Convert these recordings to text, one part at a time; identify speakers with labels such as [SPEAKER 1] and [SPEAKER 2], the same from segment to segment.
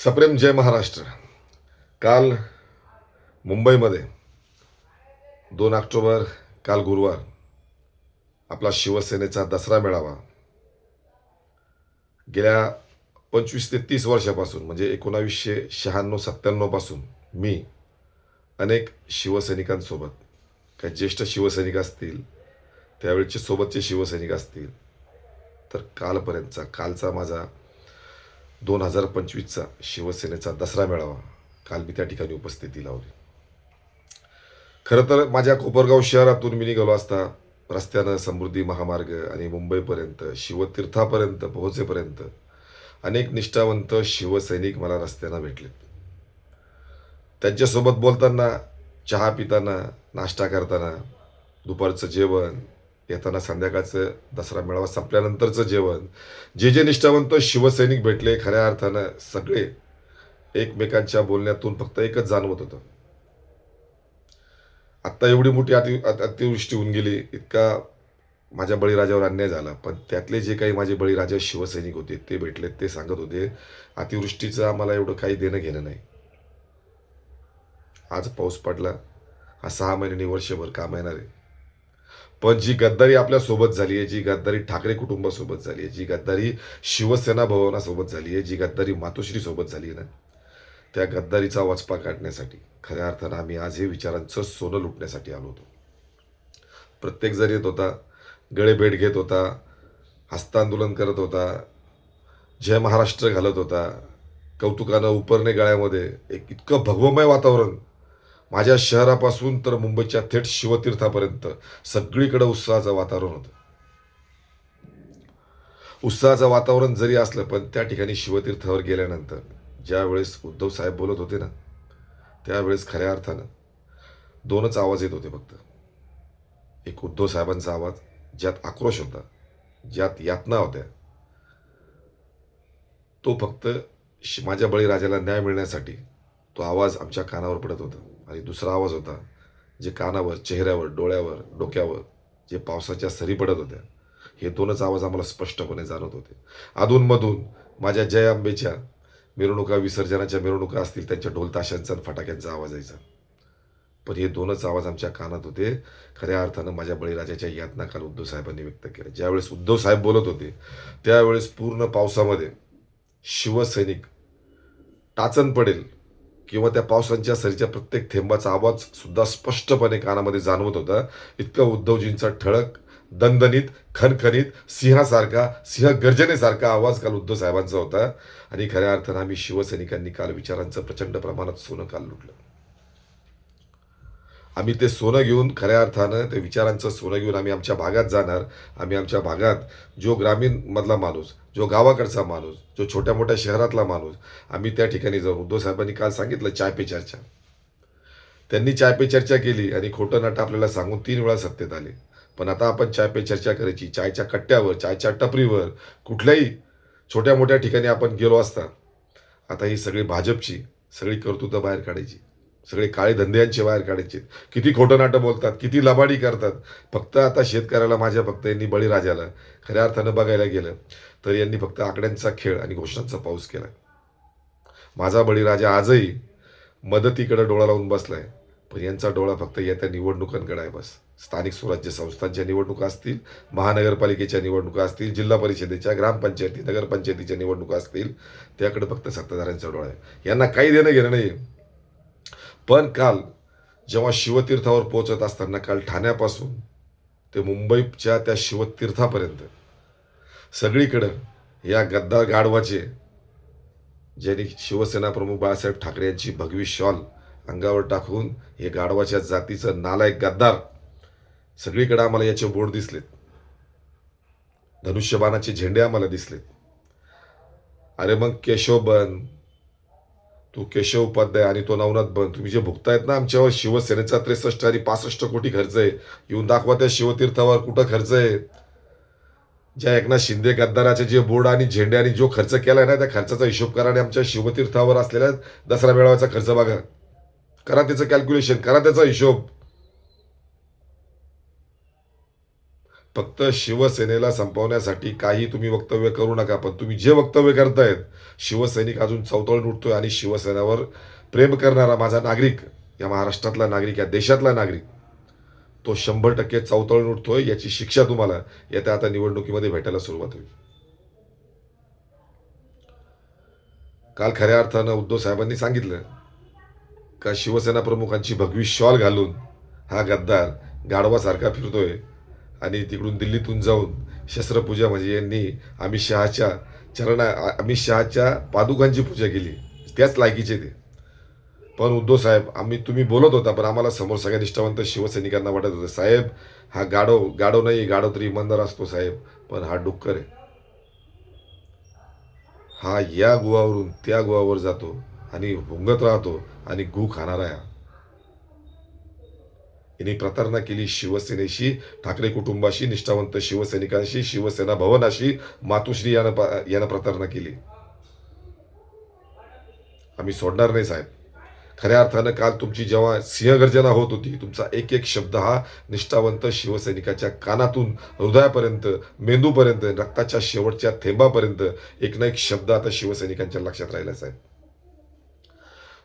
[SPEAKER 1] सप्रेम जय महाराष्ट्र. काल मुंबईमध्ये दोन ऑक्टोबर काल गुरुवार आपला शिवसेनेचा दसरा मेळावा. गेल्या पंचवीस ते तीस वर्षापासून म्हणजे एकोणावीसशे शहाण्णव सत्त्याण्णवपासून मी अनेक शिवसैनिकांसोबत काही ज्येष्ठ शिवसैनिक असतील त्यावेळचे सोबतचे शिवसैनिक असतील तर कालपर्यंतचा कालचा माझा दोन हजार पंचवीसचा शिवसेनेचा दसरा मेळावा काल मी त्या ठिकाणी उपस्थिती लावली. खरं तर माझ्या कोपरगाव शहरातून मी निघालो असता रस्त्यानं समृद्धी महामार्ग आणि मुंबईपर्यंत शिवतीर्थापर्यंत पोहोचेपर्यंत अनेक निष्ठावंत शिवसैनिक मला रस्त्यानं भेटलेत. त्यांच्यासोबत बोलताना चहा पिताना नाश्ता करताना दुपारचं जेवण येताना संध्याकाळचं दसरा मेळावा संपल्यानंतरचं जेवण. जे जे निष्ठावंत शिवसैनिक भेटले खऱ्या अर्थानं सगळे एकमेकांच्या बोलण्यातून फक्त एकच जाणवत होतं. आत्ता एवढी मोठी अति अतिवृष्टी होऊन गेली इतका माझ्या बळीराजावर अन्याय झाला. पण त्यातले जे काही माझे बळीराजा शिवसैनिक होते ते भेटले ते सांगत होते अतिवृष्टीचं आम्हाला एवढं काही देणं घेणं नाही. आज पाऊस पडला. हा सहा महिन्यांनी वर्षभर काम येणार. आहे पण जी गद्दारी आपल्यासोबत झाली आहे जी गद्दारी ठाकरे कुटुंबासोबत झाली आहे जी गद्दारी शिवसेना भवनासोबत झाली आहे जी गद्दारी मातोश्रीसोबत झाली आहे ना त्या गद्दारीचा वचपा काढण्यासाठी खऱ्या अर्थानं आम्ही आज हे विचारांचं सोनं लुटण्यासाठी आलो होतो. प्रत्येक जण येत होता गळे भेट घेत होता हस्तांदोलन करत होता जय महाराष्ट्र घालत होता कौतुकानं उपरणे गळ्यामध्ये एक इतकं भगवमय वातावरण माझ्या शहरापासून तर मुंबईच्या थेट शिवतीर्थापर्यंत सगळीकडे उत्साहाचं वातावरण होतं. उत्साहाचं वातावरण जरी असलं पण त्या ठिकाणी शिवतीर्थावर गेल्यानंतर ज्यावेळेस उद्धव साहेब बोलत होते ना त्यावेळेस खऱ्या अर्थानं दोनच आवाज येत होते फक्त. एक उद्धव साहेबांचा आवाज ज्यात आक्रोश होता ज्यात यातना होत्या. तो फक्त श- माझ्या बळीराजाला न्याय मिळण्यासाठी तो आवाज आमच्या कानावर पडत होता. आणि दुसरा आवाज होता जे कानावर चेहऱ्यावर डोळ्यावर डोक्यावर जे पावसाच्या सरी पडत होत्या हे दोनच आवाज आम्हाला स्पष्टपणे जाणवत होते. अधूनमधून माझ्या जय आंबेच्या मिरवणुका विसर्जनाच्या मिरवणुका असतील त्यांच्या ढोलताशांचा आणि फटाक्यांचा आवाज यायचा. पण हे दोनच आवाज आमच्या कानात होते. खऱ्या अर्थानं माझ्या बळीराजाच्या यातना काल उद्धव साहेबांनी व्यक्त केल्या ज्यावेळेस उद्धव साहेब बोलत होते त्यावेळेस पूर्ण पावसामध्ये शिवसैनिक टाचन पडेल किंवा त्या पावसांच्या सरीच्या प्रत्येक थेंबाचा आवाज सुद्धा स्पष्टपणे कानामध्ये जाणवत होता. इतकं उद्धवजींचा ठळक दणदणीत खनखनीत सिंहासारखा सिंह गर्जनेसारखा आवाज काल उद्धव साहेबांचा होता. आणि खऱ्या अर्थानं आम्ही शिवसैनिकांनी काल विचारांचं प्रचंड प्रमाणात सोनं काल लुटलं. आम्ही ते सोनं घेऊन खऱ्या अर्थानं ते विचारांचं सोनं घेऊन आम्ही आमच्या भागात जाणार. आम्ही आमच्या भागात जो ग्रामीण मधला माणूस जो गावाकडचा माणूस जो छोट्या मोठ्या शहरातला माणूस आम्ही त्या ठिकाणी जाऊन उद्धव साहेबांनी काल सांगितलं चाय पे चर्चा. त्यांनी चाय पे चर्चा केली आणि खोटं नाटं आपल्याला सांगून तीन वेळा सत्तेत आले. पण आता आपण चाय पे चर्चा करायची चायच्या कट्ट्यावर चायच्या टपरीवर कुठल्याही छोट्या मोठ्या ठिकाणी आपण गेलो असता आता ही सगळी भाजपची सगळी कर्तृत्व बाहेर काढायची. सगळे काळे धंद्यांचे बाहेर काढायचे. किती खोटं नाटं बोलतात किती लबाडी करतात. फक्त आता शेतकऱ्याला माझ्या फक्त यांनी बळीराजाला खऱ्या अर्थानं बघायला गेलं तर यांनी फक्त आकड्यांचा खेळ आणि घोषणांचा पाऊस केला. माझा बळीराजा आजही मदतीकडे डोळा लावून बसलाय पण यांचा डोळा फक्त येत्या निवडणुकांकडे आहे बस. स्थानिक स्वराज्य संस्थांच्या निवडणुका असतील महानगरपालिकेच्या निवडणुका असतील जिल्हा परिषदेच्या ग्रामपंचायती नगरपंचायतीच्या निवडणुका असतील त्याकडे फक्त सत्ताधाऱ्यांचा डोळा आहे. यांना काही देणं घेणं नाही पण काल जेव्हा शिवतीर्थावर पोहोचत असताना काल ठाण्यापासून ते मुंबईच्या त्या शिवतीर्थापर्यंत सगळीकडं या गद्दार गाढवाचे ज्यांनी शिवसेना प्रमुख बाळासाहेब ठाकरे यांची भगवी शॉल अंगावर टाकून हे गाढवाच्या जातीचं नालायक गद्दार सगळीकडे आम्हाला याचे बोर्ड दिसलेत. धनुष्यबाणाचे झेंडे आम्हाला दिसलेत. अरे मग केशोबन तू केशव उपाध्याय आणि तो नवनाथ बन तुम्ही जे भुगतायत ना आमच्यावर शिवसेनेचा त्रेसष्ट आणि पासष्ट कोटी खर्च आहे. येऊन दाखवा त्या शिवतीर्थावर कुठं खर्च आहे. ज्या एकनाथ शिंदे गद्दाराचे जे बोर्ड आणि झेंडे आणि जो खर्च केलाय ना त्या खर्चाचा हिशोब करा आणि आमच्या शिवतीर्थावर असलेल्या दसरा मेळाव्याचा खर्च बघा. करा त्याचं कॅल्क्युलेशन करा त्याचा हिशोब. फक्त शिवसेनेला संपवण्यासाठी काही तुम्ही वक्तव्य करू नका पण तुम्ही जे वक्तव्य करतायत शिवसैनिक अजून चौतळून उठतोय आणि शिवसेनेवर प्रेम करणारा माझा नागरिक या महाराष्ट्रातला नागरिक या देशातला नागरिक तो शंभर टक्के चौतळून उठतोय याची शिक्षा तुम्हाला येत्या आता निवडणुकीमध्ये भेटायला सुरुवात होईल. काल खऱ्या अर्थानं उद्धव साहेबांनी सांगितलं का शिवसेना प्रमुखांची भगवी शॉल घालून हा गद्दार गाढवासारखा फिरतोय आणि तिकडून दिल्लीतून जाऊन शस्त्रपूजा म्हणजे यांनी अमित शहाच्या चरणा अमित शहाच्या पादुकांची पूजा केली. त्याच लायकीचे ते. पण उद्धव साहेब आम्ही तुम्ही बोलत होता पण आम्हाला समोर सगळ्या निष्ठावंत शिवसैनिकांना वाटत होतं. साहेब हा गाडो गाडो नाही गाडो तरी इमानदार असतो साहेब पण हा डुक्कर आहे. हा या गुहावरून त्या गुहावर जातो आणि भुंगत राहतो आणि गु खाणारा आहे हा. यांनी प्रतारणा केली शिवसेनेशी ठाकरे कुटुंबाशी निष्ठावंत शिवसैनिकांशी शिवसेना भवनाशी मातुश्री यानं यानं प्रतारणा केली. आम्ही सोडणार नाही साहेब. खऱ्या अर्थानं काल तुमची जेव्हा सिंहगर्जना होत होती तुमचा एक एक शब्द हा निष्ठावंत शिवसैनिकाच्या कानातून हृदयापर्यंत मेंदूपर्यंत रक्ताच्या शेवटच्या थेंबापर्यंत एक ना एक शब्द आता शिवसैनिकांच्या लक्षात राहिला साहेब.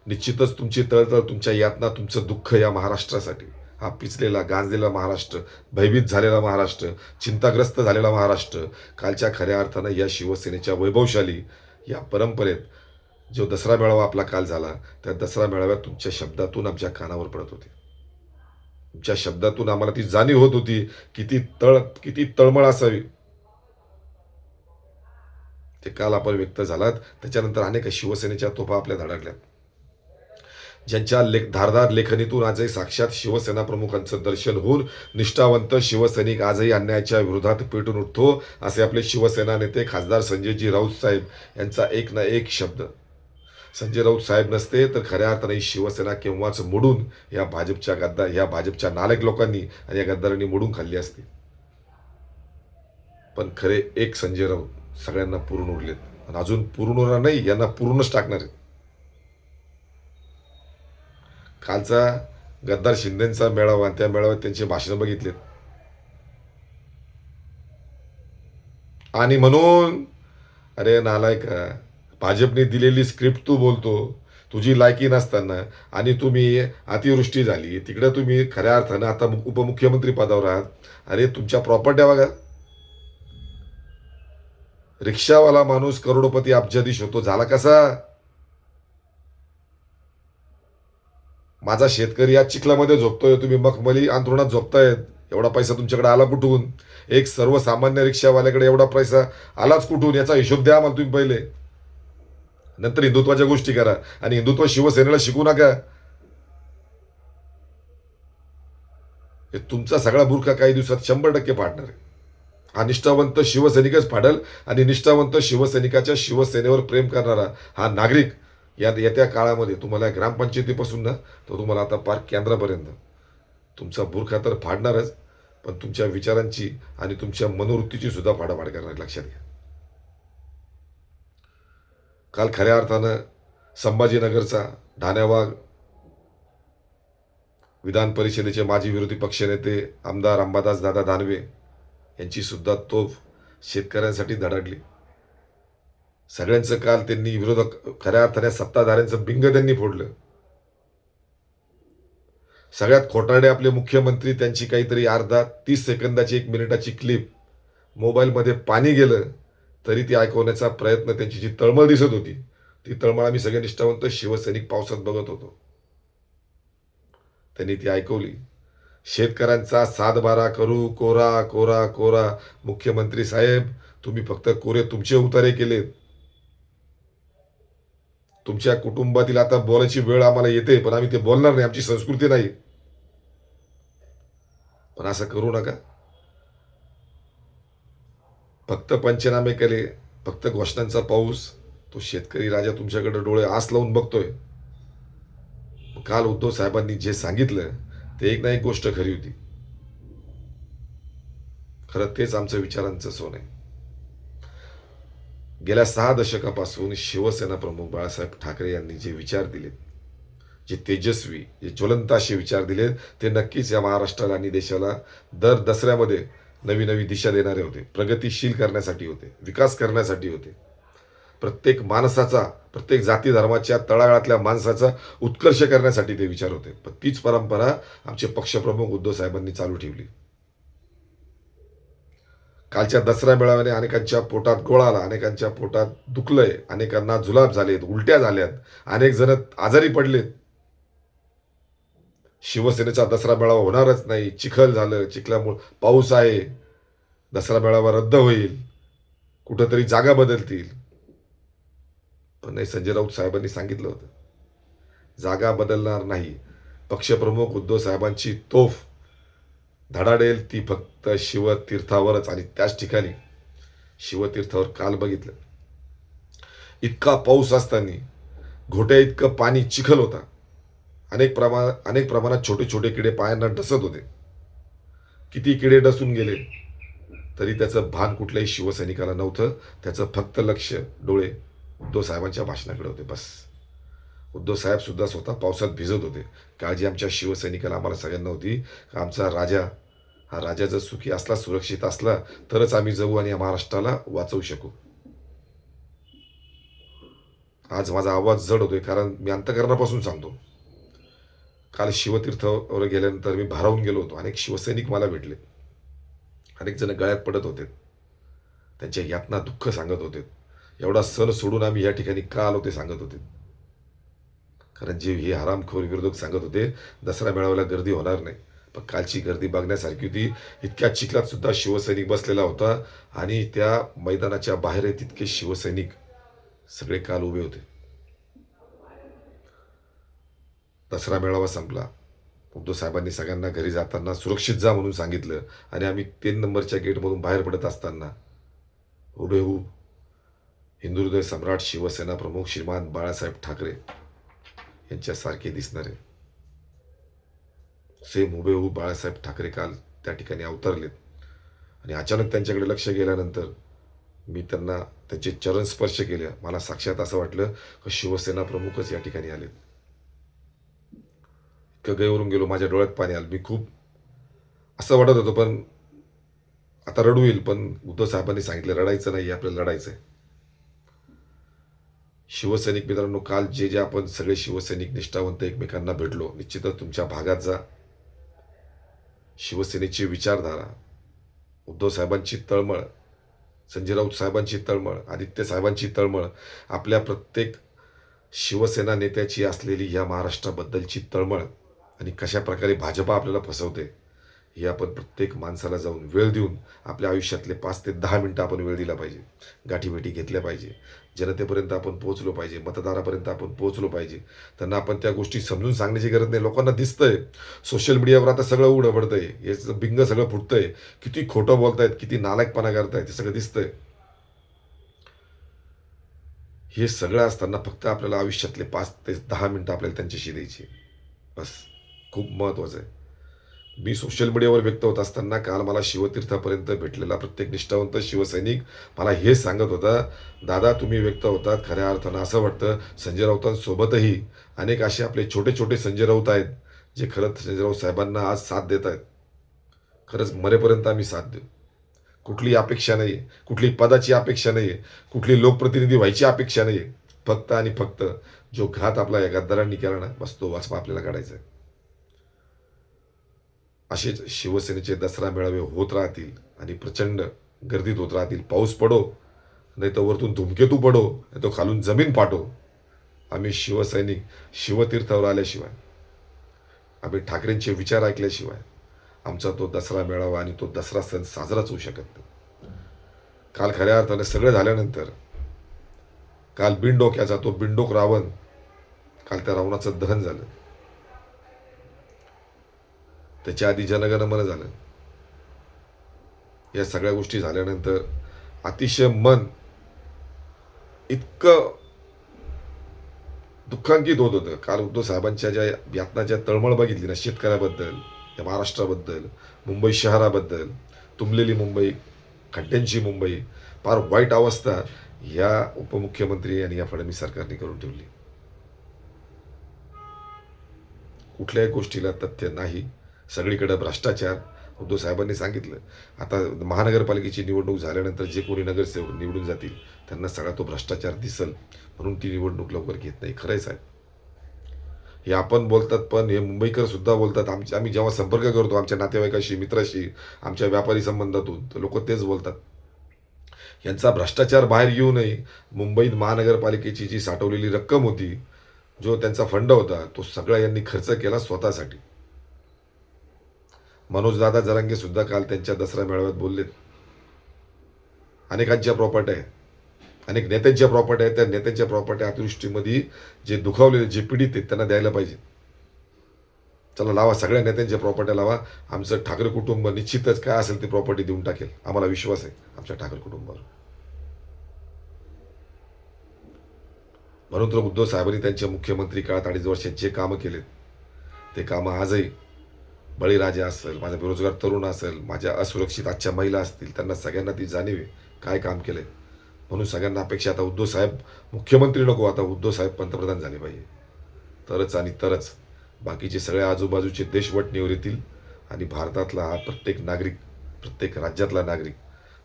[SPEAKER 1] निश्चितच तुमची तळतळ तुमच्या यातना तुमचं दुःख या महाराष्ट्रासाठी. हा पिचलेला गांजलेला महाराष्ट्र भयभीत झालेला महाराष्ट्र चिंताग्रस्त झालेला महाराष्ट्र कालच्या खऱ्या अर्थानं या शिवसेनेच्या वैभवशाली या परंपरेत जो दसरा मेळावा आपला काल झाला त्या दसरा मेळाव्यात तुमच्या शब्दातून आमच्या कानावर पडत होते. तुमच्या शब्दातून आम्हाला ती जाणीव होत होती किती तळ किती तळमळ असावी. ते काल आपण व्यक्त झालात त्याच्यानंतर अनेक शिवसेनेच्या तोफा आपल्या धडकल्यात. ज्यांच्या लेख धारदार लेखणीतून आजही साक्षात शिवसेना प्रमुखांचं दर्शन होऊन निष्ठावंत शिवसैनिक आजही अन्यायाच्या विरोधात पेटून उठतो असे आपले शिवसेना नेते खासदार संजयजी राऊत साहेब यांचा एक ना एक शब्द. संजय राऊत साहेब नसते तर खऱ्या अर्थाने शिवसेना केव्हाच मोडून या भाजपच्या गद्दार या भाजपच्या नालक लोकांनी आणि या गद्दारांनी मोडून खाल्ली असती. पण खरे एक संजय राऊत सगळ्यांना पुरून उरलेत. आणि अजून पुरून उरणार नाही यांना पुरूनच टाकणार आहेत. कालचा गद्दार शिंदेचा मेळावा आणि त्या मेळाव्यात त्यांचे भाषण बघितलेत. आणि म्हणून अरे नालायका भाजपने दिलेली स्क्रिप्ट तू बोलतो तुझी लायकी नसताना आणि तुम्ही अतिवृष्टी झाली तिकडं तुम्ही खऱ्या अर्थानं आता उपमुख्यमंत्री पदावर आहात. अरे तुमच्या प्रॉपर्ट्या बघा. रिक्षावाला माणूस करोडपती अब्जाधीश होतो झाला कसा? माझा शेतकरी आज चिखलामध्ये झोपतोय तुम्ही मखमली अंथरुणात झोपतायत एवढा पैसा तुमच्याकडे आला कुठून? एक सर्वसामान्य रिक्षावाल्याकडे एवढा पैसा आलाच कुठून? याचा हिशोब द्या मला तुम्ही पहिले. नंतर हिंदुत्वाच्या गोष्टी करा आणि हिंदुत्व शिवसेनेला शिकू नका. हे तुमचा सगळा बुरखा काही दिवसात शंभर टक्के फाडणार आहे. हा निष्ठावंत शिवसैनिकच फाडल आणि निष्ठावंत शिवसैनिकाच्या शिवसेनेवर प्रेम करणारा हा नागरिक या येत्या काळामध्ये तुम्हाला ग्रामपंचायतीपासून ना तो तुम्हाला आता पार्क केंद्रापर्यंत. तुमचा बुरखा तर फाडणारच पण तुमच्या विचारांची आणि तुमच्या मनोवृत्तीची सुद्धा फाडाफाड करणार लक्षात घ्या. काल खऱ्या अर्थानं संभाजीनगरचा ढाण्यावाग विधान परिषदेचे माजी विरोधी पक्षनेते आमदार अंबादास दादा दानवे यांची सुद्धा तोफ शेतकऱ्यांसाठी धडाडली सगळ्यांचं काल त्यांनी विरोधक खऱ्या अर्थाने सत्ताधाऱ्यांचं बिंग त्यांनी फोडलं. सगळ्यात खोटारडे आपले मुख्यमंत्री त्यांची काहीतरी अर्धा तीस सेकंदाची एक मिनिटाची क्लिप मोबाईलमध्ये पाणी गेलं तरी ती ऐकवण्याचा प्रयत्न त्यांची जी तळमळ दिसत होती ती तळमळ आम्ही सगळे निष्ठावंत शिवसैनिक पावसात बघत होतो. त्यांनी ती ऐकवली. शेतकऱ्यांचा सातबारा करू कोरा कोरा कोरा. मुख्यमंत्री साहेब तुम्ही फक्त कोरे तुमचे उतारे केलेत. तुमच्या कुटुंबातील आता बोलायची वेळ आम्हाला येते पण आम्ही ते बोलणार नाही. आमची संस्कृती नाही. पण असं करू नका. फक्त पंचनामे केले फक्त घोषणांचा पाऊस. तो शेतकरी राजा तुमच्याकडे डोळे आस लावून बघतोय. काल उद्धव साहेबांनी जे सांगितलं ते एक ना एक गोष्ट खरी होती. खरं तेच आमचं विचारांचं सोन आहे. गेल्या सहा दशकापासून शिवसेना प्रमुख बाळासाहेब ठाकरे यांनी जे विचार दिलेत जे तेजस्वी जे ज्वलंत असे विचार दिलेत ते नक्कीच या महाराष्ट्राला आणि देशाला दर दसऱ्यामध्ये नवी नवी दिशा देणारे होते. प्रगतिशील करण्यासाठी होते विकास करण्यासाठी होते. प्रत्येक माणसाचा प्रत्येक जाती धर्माच्या तळागाळातल्या माणसाचा उत्कर्ष करण्यासाठी ते विचार होते. पण तीच परंपरा आमचे पक्षप्रमुख उद्धव साहेबांनी चालू ठेवली. कालच्या दसरा मेळाव्याने अनेकांच्या पोटात गोळा आला अनेकांच्या पोटात दुखलंय अनेकांना जुलाब झालेत उलट्या झाल्यात अनेक जण आजारी पडलेत. शिवसेनेचा दसरा मेळावा होणारच नाही. चिखल झालं चिखल्यामुळे पाऊस आहे. दसरा मेळावा रद्द होईल. कुठंतरी जागा बदलतील. पण नाही संजय राऊत साहेबांनी सांगितलं होतं. जागा बदलणार नाही. पक्षप्रमुख उद्धव साहेबांची तोफ धडाडेल ती फक्त शिवतीर्थावरच. आणि त्याच ठिकाणी शिवतीर्थावर काल बघितलं. इतका पाऊस असताना घोट्या इतकं पाणी चिखल होता. अनेक प्रमाण अनेक प्रमाणात छोटे छोटे किडे पायांना डसत होते. किती किडे डसून गेले तरी त्याचं भान कुठल्याही शिवसैनिकाला नव्हतं. त्याचं फक्त लक्ष डोळे उद्धव साहेबांच्या भाषणाकडे होते बस. उद्धव साहेब सुद्धा स्वतः पावसात भिजत होते. काळजी आमच्या शिवसैनिकाला आम्हाला सगळ्यांना होती. आमचा राजा हा राजा जर सुखी असला सुरक्षित असला तरच आम्ही जाऊ आणि या महाराष्ट्राला वाचवू शकू. आज माझा आवाज जड होतोय कारण मी अंतकरणापासून सांगतो. काल शिवतीर्थावर गेल्यानंतर मी भारावून गेलो होतो. अनेक शिवसैनिक मला भेटले. अनेक जण गळ्यात पडत होते. त्यांच्या यातना दुःख सांगत होते. एवढा सण सोडून आम्ही या ठिकाणी का आलो ते सांगत होते. कारण जीव ही हरामखोर विरोधक सांगत होते दसरा मेळाव्याला गर्दी होणार नाही. पण कालची गर्दी बघण्यासारखी होती. इतक्या चिखलात सुद्धा शिवसैनिक बसलेला होता आणि त्या मैदानाच्या बाहेर तितके शिवसैनिक सगळे काल उभे होते. दसरा मेळावा संपला. उद्धव साहेबांनी सगळ्यांना घरी जाताना सुरक्षित जा म्हणून सांगितलं आणि आम्ही तीन नंबरच्या गेटमधून बाहेर पडत असताना हुबेहूब हिंदुहृदय सम्राट शिवसेना प्रमुख श्रीमान बाळासाहेब ठाकरे यांच्यासारखे दिसणारे. सेम हुबेहूब बाळासाहेब ठाकरे काल त्या ठिकाणी अवतरलेत. आणि अचानक त्यांच्याकडे लक्ष गेल्यानंतर मी त्यांना त्यांचे चरण स्पर्श केले. मला साक्षात असं वाटलं की शिवसेना प्रमुखच या ठिकाणी आलेत. इतकं गैवरून गेलो माझ्या डोळ्यात पाणी आलं. मी खूप असं वाटत होतं पण आता रडू येईल पण उद्धव साहेबांनी सांगितलं रडायचं नाही आपल्याला लढायचं आहे शिवसैनिक मित्रांनो काल जे जे आपण सगळे शिवसैनिक निष्ठावंत एकमेकांना भेटलो निश्चितच तुमच्या भागात जा. शिवसेनेची विचारधारा उद्धव साहेबांची तळमळ संजय राऊत साहेबांची तळमळ आदित्य साहेबांची तळमळ आपल्या प्रत्येक शिवसेना नेत्याची असलेली या महाराष्ट्राबद्दलची तळमळ आणि कशा प्रकारे भाजपा आपल्याला फसवते हे आपण प्रत्येक माणसाला जाऊन वेळ देऊन आपल्या आयुष्यातले पाच ते दहा मिनटं आपण वेळ दिला पाहिजे. गाठीभेटी घेतल्या पाहिजे. जनतेपर्यंत आपण पोहोचलो पाहिजे. मतदारापर्यंत आपण पोहोचलो पाहिजे. त्यांना आपण त्या गोष्टी समजून सांगण्याची गरज नाही. लोकांना दिसतंय. सोशल मीडियावर आता सगळं उघडं पडतंय. याचं बिंग सगळं फुटतंय. किती खोटं बोलतायत किती नालायकपणा करतायत ते सगळं दिसतंय. हे सगळं असताना फक्त आपल्याला आयुष्यातले पाच ते दहा मिनटं आपल्याला त्यांच्याशी द्यायची. बस. खूप महत्त्वाचं आहे. मी सोशल मीडियावर व्यक्त होत असताना काल मला शिवतीर्थापर्यंत भेटलेला प्रत्येक निष्ठावंत शिवसैनिक मला हे सांगत होता दादा तुम्ही व्यक्त होतात खऱ्या अर्थानं असं वाटतं संजय राऊतांसोबतही अनेक असे आपले छोटे छोटे संजय राऊत आहेत जे खरंच संजय राऊत साहेबांना आज साथ देत आहेत. खरंच मरेपर्यंत आम्ही साथ देऊ. कुठली अपेक्षा नाही आहे कुठली पदाची अपेक्षा नाही आहे कुठली लोकप्रतिनिधी व्हायची अपेक्षा नाही आहे फक्त आणि फक्त जो घात आपला या गद्दारांनी केला ना बस तो वाचपा आपल्याला काढायचा आहे. असेच शिवसेनेचे दसरा मेळावे होत राहतील आणि प्रचंड गर्दीत होत राहतील. पाऊस पडो नाही तर वरतून धुमकेतू पडो नाही तो खालून जमीन पाठो आम्ही शिवसैनिक शिवतीर्थावर आल्याशिवाय आम्ही ठाकरेंचे विचार ऐकल्याशिवाय आमचा तो दसरा मेळावा आणि तो दसरा सण साजराच होऊ शकत नाही. काल खऱ्या अर्थाने सगळं झाल्यानंतर काल बिनडोक्याचा तो बिनडोक रावण काल त्या रावणाचं दहन झालं. त्याच्या आधी जनगणमन झालं. या सगळ्या गोष्टी झाल्यानंतर अतिशय मन इतकं दुःखांकित होत होतं. काल उद्धव साहेबांच्या ज्या यातनाच्या तळमळ बघितली ना शेतकऱ्याबद्दल या महाराष्ट्राबद्दल मुंबई शहराबद्दल तुंबलेली मुंबई खड्ड्यांची मुंबई फार वाईट अवस्था या उपमुख्यमंत्री आणि या फडणवीस सरकारने करून ठेवली. कुठल्याही गोष्टीला तथ्य नाही. सगळीकडं भ्रष्टाचार. उद्धव साहेबांनी सांगितलं. आता महानगरपालिकेची निवडणूक झाल्यानंतर जे कोणी नगरसेवक निवडून जातील त्यांना सगळा तो भ्रष्टाचार दिसल. म्हणून ती निवडणूक लवकर घेत नाही. खरंच आहे हे आपण बोलतात पण हे मुंबईकर सुद्धा बोलतात. आमचे आम्ही जेव्हा संपर्क करतो आमच्या नातेवाईकाशी मित्राशी आमच्या व्यापारी संबंधातून तर लोक तेच बोलतात. यांचा भ्रष्टाचार बाहेर येऊ नये. मुंबईत महानगरपालिकेची जी साठवलेली रक्कम होती जो त्यांचा फंड होता तो सगळा यांनी खर्च केला स्वतःसाठी. मनोजदादा जरांगे सुद्धा काल त्यांच्या दसरा मेळाव्यात बोललेत. अनेकांच्या प्रॉपर्ट्या आहे अनेक नेत्यांच्या प्रॉपर्ट्या आहेत. त्या नेत्यांच्या प्रॉपर्ट्या अतिवृष्टीमध्ये जे दुखावलेले जे पीडित आहेत त्यांना द्यायला पाहिजे. चला लावा. सगळ्या नेत्यांच्या प्रॉपर्ट्या लावा. आमचं ठाकरे कुटुंब निश्चितच काय असेल ते प्रॉपर्टी देऊन टाकेल. आम्हाला विश्वास आहे. आमच्या ठाकरे कुटुंबावर. म्हणून तर उद्धव साहेबांनी त्यांच्या मुख्यमंत्री काळात अडीच वर्षात जे कामं केलेत ते कामं आजही बळीराजा असेल माझा बेरोजगार तरुण असेल माझ्या असुरक्षित आजच्या महिला असतील त्यांना सगळ्यांना ती जाणीव आहे. काय काम केलंय? म्हणून सगळ्यांना अपेक्षा आता उद्धव साहेब मुख्यमंत्री नको आता उद्धव साहेब पंतप्रधान झाले पाहिजे. तरच आणि तरच बाकीचे सगळ्या आजूबाजूचे देशवट वटणीवर येतील आणि भारतातला हा प्रत्येक नागरिक प्रत्येक राज्यातला नागरिक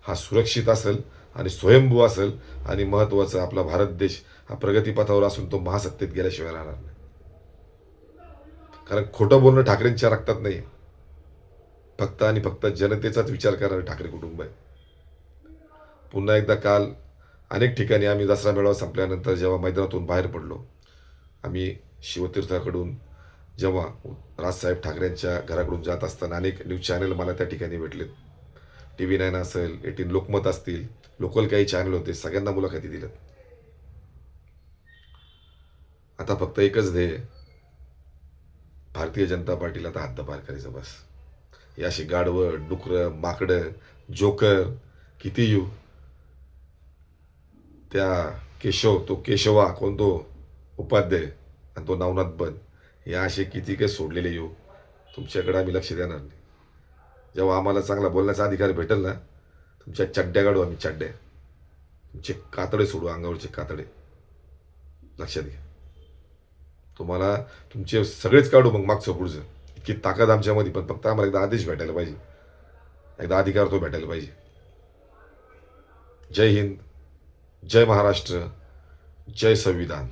[SPEAKER 1] हा सुरक्षित असेल आणि स्वयंभू असेल आणि महत्त्वाचं आपला भारत देश हा प्रगतीपथावर असून तो महासत्तेत गेल्याशिवाय राहणार नाही. कारण खोटं बोलणं ठाकरेंच्या रक्तात नाही. फक्त आणि फक्त जनतेचाच विचार करणारे ठाकरे कुटुंब आहे. पुन्हा एकदा काल अनेक ठिकाणी आम्ही दसरा मेळावा संपल्यानंतर जेव्हा मैदानातून बाहेर पडलो आम्ही शिवतीर्थाकडून जेव्हा राजसाहेब ठाकरेंच्या घराकडून जात असताना अनेक न्यूज चॅनल मला त्या ठिकाणी भेटलेत. टी व्ही नाईन असेल एटीन लोकमत असतील लोकल काही चॅनल होते सगळ्यांना मुलाखती दिल्यात. आता फक्त एकच ध्येय भारतीय जनता पार्टीला आता हद्दपार करायचं बस. हे अशी गाडवं डुकरं माकडं जोकर किती येऊ? त्या केशव तो केशवा कोण तो? उपाध्याय आणि तो नवनाथ बन हे असे किती काही सोडलेले येऊ? तुमच्याकडे आम्ही लक्ष देणार नाही. जेव्हा आम्हाला चांगला बोलण्याचा अधिकार भेटेल ना तुमच्या चड्ड्या काढू आम्ही चड्ड्या. तुमचे कातडे सोडू अंगावरचे कातडे. लक्षात घ्या तुम्हाला तुमचे सगळेच काढू मग मागचं पुढचं. इतकी ताकद आमच्यामध्ये पण फक्त आम्हाला एकदा आदेश भेटायला पाहिजे. एकदा अधिकार तो भेटायला पाहिजे. जय हिंद जय महाराष्ट्र जय संविधान.